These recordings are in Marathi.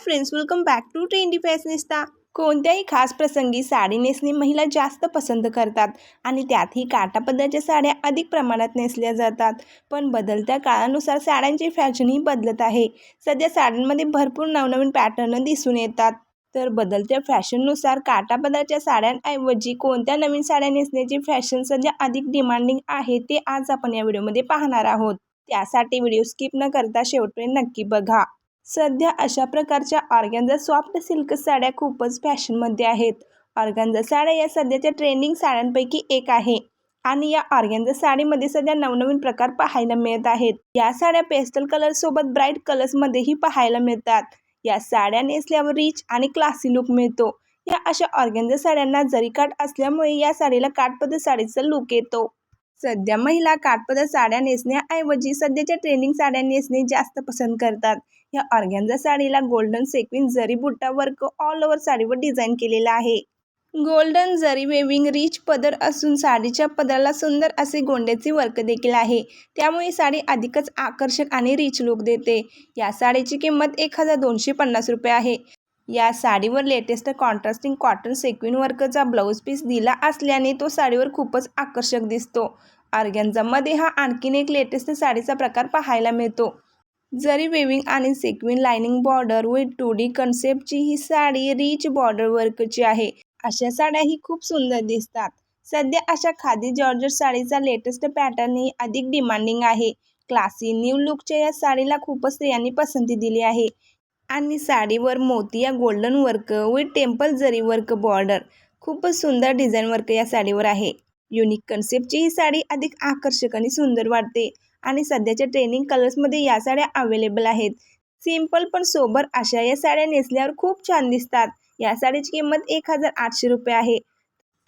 Friends welcome back to trendy fashionista कोणत्याही खास प्रसंगी साडी नेसणे महिला जास्त पसंत करतात आणि त्यातही काटापदराच्या साड्या अधिक प्रमाणात नेसल्या जातात. पण बदलत्या काळानुसार साड्यांची फॅशनही बदलत आहे. सध्या साड्यांमध्ये भरपूर नवनवीन पॅटर्न दिसून येतात. तर बदलत्या फॅशननुसार काटापदराच्या साड्यांऐवजी कोणत्या नवीन साड्या नेसण्याची फॅशन सध्या अधिक डिमांडिंग आहे ते आज आपण या व्हिडिओमध्ये पाहणार आहोत. त्यासाठी व्हिडिओ स्किप न करता शेवटपर्यंत नक्की बघा. सध्या अशा प्रकारच्या ऑर्गॅन्झा सॉफ्ट सिल्क साड्या खूपच फॅशनमध्ये आहेत. ऑर्गॅन्झा साड्या या सध्याच्या ट्रेंडिंग साड्यांपैकी एक आहे. आणि या ऑर्गॅन्झा साडीमध्ये सध्या नवनवीन प्रकार पाहायला मिळत आहेत. या साड्या पेस्टल कलर सोबत ब्राईट कलर्समध्येही पाहायला मिळतात. या साड्या नेसल्यावर रिच आणि क्लासी लुक मिळतो. या अशा ऑर्गॅन्झा साड्यांना जरी काट असल्यामुळे या साडीला काठपदर साडीचा लुक येतो. सध्या महिला काठपदर साड्या नेसण्याऐवजी सध्याच्या ट्रेंडिंग साड्या नेसणे जास्त पसंत करतात. या ऑर्गॅन्झा साडीला गोल्डन सेक्विन जरी बुट्टा वर्क ऑल ओव्हर साडीवर डिझाईन केलेला आहे. गोल्डन जरी वेविंग रिच पदर असून साडीच्या पदराला सुंदर असे गोंड्याचे वर्क देखील आहे. त्यामुळे साडी अधिकच आकर्षक आणि रिच लुक देते. या साडीची किंमत एक हजार दोनशे पन्नास रुपये आहे. या साडीवर लेटेस्ट कॉन्ट्रास्टिंग कॉटन सेक्विन वर्कचा ब्लाऊज पीस दिला असल्याने तो साडीवर खूपच आकर्षक दिसतो. ऑर्गॅन्झामध्ये हा आणखीन एक लेटेस्ट साडीचा प्रकार पाहायला मिळतो. जरी वेविंग आणि sequin lining border with two D कन्सेप्टची ही साडी रिच बॉर्डर वर्कची आहे. अशा साड्याही खूप सुंदर दिसतात. सध्या अशा खादी जॉर्जर साडीचा लेटेस्ट पॅटर्नही अधिक डिमांडिंग आहे. क्लासी न्यू लुकच्या या साडीला खूपच स्त्रियांनी पसंती दिली आहे. आणि साडीवर मोतिया गोल्डन वर्क विथ टेम्पल जरी वर्क बॉर्डर खूपच सुंदर डिझाईन वर्क या साडीवर आहे. युनिक कन्सेप्टची ही साडी अधिक आकर्षक आणि सुंदर वाटते. आणि सध्याच्या ट्रेनिंग कलर्समध्ये या साड्या अवेलेबल आहेत. सिंपल पण सोबर अशा या साड्या नेसल्यावर खूप छान दिसतात. या साडीची किंमत एक हजार आठशे रुपये आहे.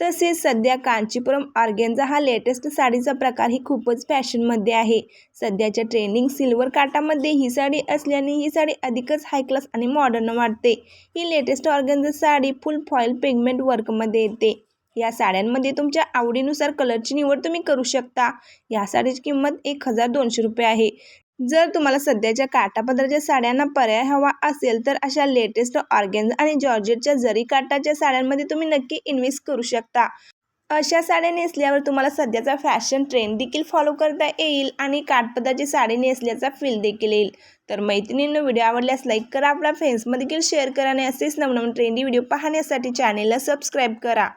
तसेच सध्या कांचीपुरम ऑर्गेन्झा हा लेटेस्ट साडीचा प्रकार ही खूपच फॅशनमध्ये आहे. सध्याच्या ट्रेंडिंग सिल्वर काटामध्ये ही साडी असल्याने ही साडी अधिकच हाय क्लास आणि मॉडर्न वाटते. ही लेटेस्ट ऑर्गेन्झा साडी फुल फॉईल पिगमेंट वर्कमध्ये येते. या साड्यांमध्ये तुमच्या आवडीनुसार कलरची निवड तुम्ही करू शकता. या साडीची किंमत एक हजार दोनशे रुपये आहे. जर तुम्हाला सध्याच्या काटापदराच्या साड्यांना पर्याय हवा असेल तर अशा लेटेस्ट ऑर्गेन्झ आणि जॉर्जेटच्या जरी काटाच्या साड्यांमध्ये तुम्ही नक्की इन्व्हेस्ट करू शकता. अशा साड्या नेसल्यावर तुम्हाला सध्याचा फॅशन ट्रेंड देखील फॉलो करता येईल आणि काठपदाची साडी नेसल्याचा फील देखील येईल. तर मैत्रिणींनो व्हिडिओ आवडल्यास लाईक करा. आपल्या फ्रेंड्समध्ये देखील शेअर करा आणि असेच नवनवीन ट्रेंडी व्हिडिओ पाहण्यासाठी चॅनेलला सबस्क्राईब करा.